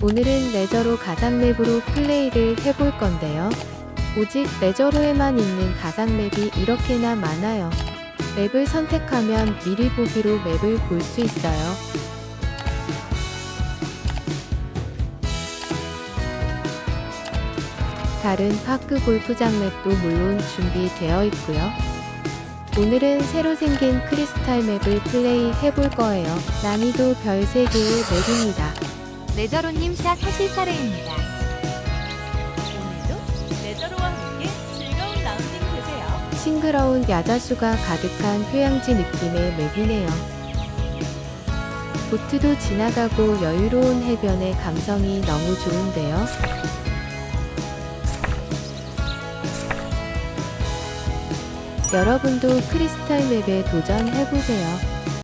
오늘은 레저로 가상 맵으로 플레이를 해볼 건데요. 오직 레저로에만 있는 가상 맵이 이렇게나 많아요. 맵을 선택하면 미리 보기로 맵을 볼 수 있어요. 다른 파크 골프장 맵도 물론 준비되어 있고요. 오늘은 새로 생긴 크리스탈 맵을 플레이 해볼 거예요. 난이도 별 3개의 맵입니다. 레저로님 샷 하실 차례입니다. 오늘도 레저로와 함께 즐거운 라운딩 되세요. 싱그러운 야자수가 가득한 휴양지 느낌의 맵이네요. 보트도 지나가고 여유로운 해변의 감성이 너무 좋은데요. 여러분도 크리스탈 맵에 도전해보세요.